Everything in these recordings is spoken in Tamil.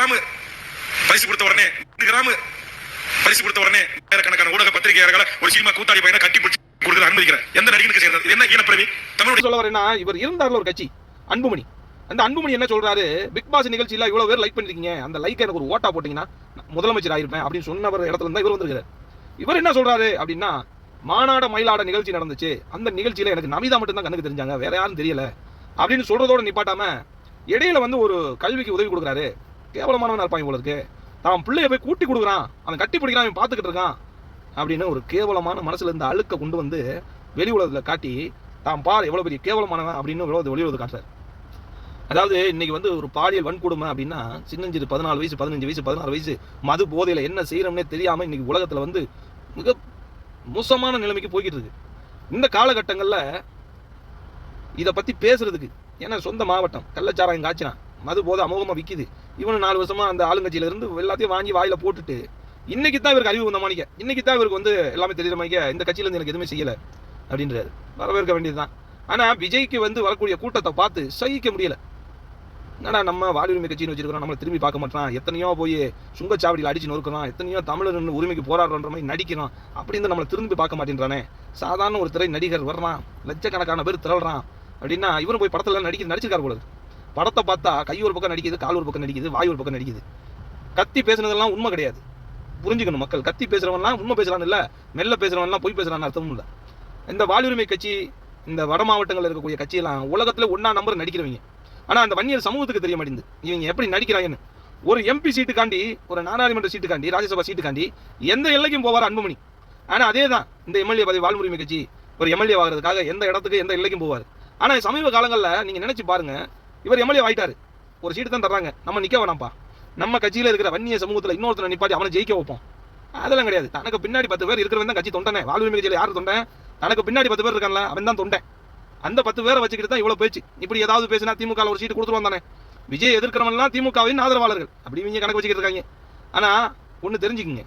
கிராம். பரிசு கொடுத்த உடனே ரெண்டு கிராம். பரிசு கொடுத்த உடனே ஆயிரக்கணக்கான ஊடக பத்திரிகையாளர்களை ஒரு சினிமா கூத்தாடி பையனை கட்டி பிடிச்சி கொடுக்குற அனுமதிக்கிறேன். எந்த நடிகனுக்கு செய்யறது என்ன ஈனப்பிரவி தமிழ் சொல்ல வரேன்னா இவர் இருந்தார்ல ஒரு கட்சி. அன்புமணி. அந்த அன்புமணி என்ன சொல்றாரு? பிக் பாஸ் நிகழ்ச்சியில இவ்வளவு பேர் லைக் பண்ணிருக்கீங்க. அந்த லைக் எனக்கு ஒரு ஓட்டா போட்டீங்கன்னா முதலமைச்சர் ஆயிருப்பேன் அப்படின்னு சொன்னவர் இடத்துல இருந்தா இவர் வந்திருக்காரு இவர் என்ன சொல்றாரு அப்படின்னா மாநாட மயிலாட நிகழ்ச்சி நடந்துச்சு. அந்த நிகழ்ச்சியில எனக்கு நமிதா மட்டும் தான் கண்ணுக்கு தெரிஞ்சாங்க. வேற யாரும் தெரியல. அப்படின்னு சொல்றதோட நிப்பாட்டாம இடையில வந்து ஒரு கல்விக்கு உதவி கொடுக்குறாரு. கேவலமானவன் இருப்பான் போல இருக்கு. தான் பிள்ளைய போய் கூட்டி கொடுக்குறான். அவன் கட்டி பிடிக்கிறான் அவன் பார்த்துக்கிட்டு இருக்கான் அப்படின்னு ஒரு கேவலமான மனசுல இருந்து அழுக்க கொண்டு வந்து வெளி உலகத்தில் காட்டி தான் பார் எவ்வளோ பெரிய கேவலமானவன் அப்படின்னு வெளி வெளி உலகத்தை காட்டுறாரு. அதாவது இன்னைக்கு வந்து ஒரு பாலியல் வன்கொடுமை அப்படின்னா சின்னஞ்சிறு பதினாலு வயசு பதினஞ்சு வயசு பதினாறு வயசு மது போதையில் என்ன செய்யறோம்னே தெரியாமல் இன்னைக்கு உலகத்தில் வந்து மிக மோசமான நிலைமைக்கு போய்கிட்டு இருக்கு. இந்த காலகட்டங்களில் இதை பற்றி பேசுறதுக்கு ஏன்னா சொந்த மாவட்டம் கள்ளச்சாராயம் காய்ச்சினா மது போதை அமோகமாக விற்கிது இவனு நாலு வருஷமா அந்த ஆளுங்கட்சியில இருந்து எல்லாத்தையும் வாங்கி வாயில போட்டுட்டு இன்னைக்கு தான் இவருக்கு அறிவு வந்த மாணிக்க. இன்னைக்கு தான் இவருக்கு வந்து எல்லாமே தெரியுற மாணிக்க இந்த கட்சியில இருந்து எனக்கு எதுவுமே செய்யல அப்படின்றாரு. வரவேற்க வேண்டியதுதான். ஆனா விஜய்க்கு வந்து வரக்கூடிய கூட்டத்தை பார்த்து சகிக்க முடியல. என்னடா நம்ம வாலியுரிமை கட்சின்னு வச்சிருக்கிறோம் நம்மளை திரும்பி பார்க்க மாட்டான். எத்தனையோ போய் சுங்கச்சாவடியில் அடிச்சு நொறுக்கிறான். எத்தனையோ தமிழர் உரிமைக்கு போராடுற மாதிரி நடிக்கிறான். அப்படின்னு நம்மளை திரும்பி பார்க்க மாட்டேன்றானே. சாதாரண ஒரு திரை நடிகர் வர்றான். லட்சக்கணக்கான பேர் திரள்றான். அப்படின்னா இவரும் போய் படத்துல நடிக்க நடிச்சிருக்காரு போல படத்தை பார்த்தா கை ஒரு பக்கம் நடிக்குது கால் ஒரு பக்கம் நடிக்குது வாய் ஒரு பக்கம் நடிக்குது. கத்தி பேசுனதெல்லாம் உண்மை கிடையாது. புரிஞ்சுக்கணும் மக்கள். கத்தி பேசுறவன்லாம் உண்மை பேசுறான் இல்லை மெல்ல பேசுறவன்லாம் பொய் பேசுறான்னு அர்த்தமும் இல்லை. இந்த வாலியுரிமை கட்சி இந்த வட மாவட்டங்களில் இருக்கக்கூடிய கட்சியெல்லாம் உலகத்தில் ஒன்றா நம்பர் நடிக்கிறவங்க. ஆனால் அந்த வன்னியர் சமூகத்துக்கு தெரிய மாட்டேங்குது. இவங்க எப்படி நடிக்கிறாங்கன்னு. ஒரு எம்பி சீட்டுக்காண்டி ஒரு நாடாளுமன்ற சீட்டுக்காண்டி ராஜ்யசபா சீட்டுக்காண்டி எந்த எல்லைக்கும் போவார் அன்புமணி. ஆனால் அதே தான் இந்த எம்எல்ஏ பதவி வாழ்வுரிமை கட்சி ஒரு எம்எல்ஏ ஆகிறதுக்காக எந்த இடத்துக்கு எந்த எல்லைக்கும் போவார். ஆனால் சமீப காலங்களில் நீங்கள் நினச்சி பாருங்கள் இவர் எம்எல்ஏ ஆயிட்டாரு. ஒரு சீட்டு தான் தர்றாங்க. நம்ம நிற்க வேணாம்ப்பா. நம்ம கட்சியில இருக்கிற வன்னிய சமூகத்தில் இன்னொருத்தனை நிப்பாட்டி அவனை ஜெயிக்க வைப்போம். அதெல்லாம் கிடையாது. தனக்கு பின்னாடி பத்து பேர் இருக்கிறவன் தான் கட்சி தொண்டனே. வாழ்வு கட்சியில் யார் தொண்டன்? தனக்கு பின்னாடி பத்து பேர் இருக்கான்ல அவன் தான் தொண்டன். அந்த பத்து பேரை வச்சுக்கிட்டு தான் இவ்வளோ பேச்சு. இப்படி ஏதாவது பேசினா திமுக ஒரு சீட்டு கொடுத்துருவான் தானே. விஜய் எதிர்க்கிறவன்லாம் திமுகவின் ஆதரவாளர்கள். அப்படி இவங்க கணக்கு வச்சுக்கிட்டு இருக்காங்க. ஆனால் ஒன்று தெரிஞ்சுக்குங்க.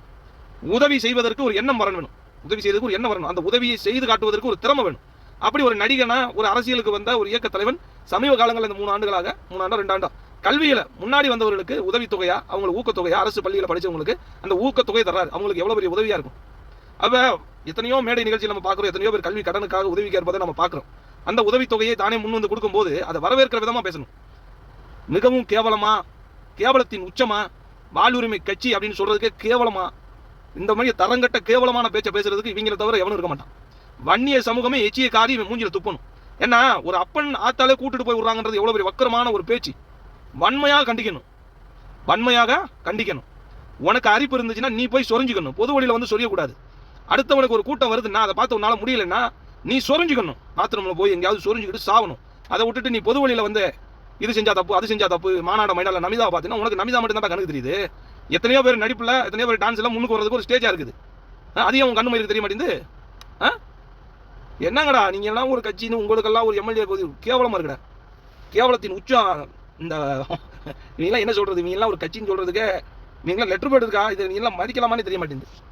உதவி செய்வதற்கு ஒரு எண்ணம் வரணும். உதவி செய்வதற்கு ஒரு எண்ணம் வரணும். அந்த உதவியை செய்து காட்டுவதற்கு ஒரு திறமை வேணும். அப்படி ஒரு நடிகனா ஒரு அரசியலுக்கு வந்த ஒரு இயக்க தலைவன் சமீப காலங்களில் இந்த மூணு ஆண்டுகளாக மூணு ஆண்டோ ரெண்டு ஆண்டோ. கல்வியில் முன்னாடி வந்தவர்களுக்கு உதவித்தொகையா அவங்களுக்கு ஊக்கத்தொகையா அரசு பள்ளியில் படித்தவங்களுக்கு அந்த ஊக்கத்தொகை தர்றாரு. அவங்களுக்கு எவ்வளோ பெரிய உதவியாக இருக்கும்? அவ எத்தனையோ மேடை நிகழ்ச்சி நம்ம பார்க்குறோம். எத்தனையோ பேர் கல்வி கடனுக்காக உதவி கேட்பதை நம்ம பார்க்குறோம். அந்த உதவித்தொகையை தானே முன் வந்து கொடுக்கும்போது அதை வரவேற்கிற விதமாக பேசணும். மிகவும் கேவலமா கேவலத்தின் உச்சமா வாழ்வுரிமை கட்சி அப்படின்னு சொல்றதுக்கே கேவலமா இந்த மாதிரி தரங்கட்ட கேவலமான பேச்சை பேசுறதுக்கு இவங்களை தவிர எவனும் இருக்க மாட்டான். வன்னிய சமூகமே எச்சிய காரி மூஞ்சியில் துப்பணும். ஏன்னா ஒரு அப்பன் ஆத்தாலே கூட்டிட்டு போய் விடுறாங்கன்றது எவ்வளவு பெரிய வக்கரமான ஒரு பேச்சு. வன்மையாக கண்டிக்கணும். வன்மையாக கண்டிக்கணும். உனக்கு அரிப்பு இருந்துச்சுன்னா நீ போய் சொரிஞ்சுக்கணும். பொது வழியில் வந்து சொரியக்கூடாது. அடுத்தவனுக்கு ஒரு கூட்டம் வருதுன்னா அதை பார்த்து உன்னால முடியலன்னா நீ சொரிஞ்சுக்கணும். பாத்ரூம்ல போய் எங்கேயாவது சொரிஞ்சுக்கிட்டு சாவணும். அதை விட்டுட்டு நீ பொது வழியில் வந்து இது செஞ்சா தப்பு அது செஞ்சா தப்பு மாநாட மைடால நமிதா பார்த்தீங்கன்னா உனக்கு நமிதா மட்டும் தான் கணக்கு தெரியுது. எத்தனையோ பேர் நடிப்பில் எத்தனையோ பேர் டான்ஸ் எல்லாம் முன்னுக்கு வரதுக்கு ஒரு ஸ்டேஜாக இருக்குது. ஆ, அதையும் உன் கண்ணு தெரிய மாட்டேங்குது. ஆ? என்னங்கடா நீங்க எல்லாம் ஒரு கட்சின்னு உங்களுக்கெல்லாம் ஒரு எம்எல்ஏ கேவலமா இருக்குடா. கேவலத்தின் உச்சம் இந்த நீங்களாம் என்ன சொல்றது? நீங்க எல்லாம் ஒரு கட்சின்னு சொல்றதுக்கு நீங்களாம் லெட்டர் போட்டுருக்கா? இதை நீங்களாம் எல்லாம் மதிக்கலாமான்னு தெரிய மாட்டேங்குது.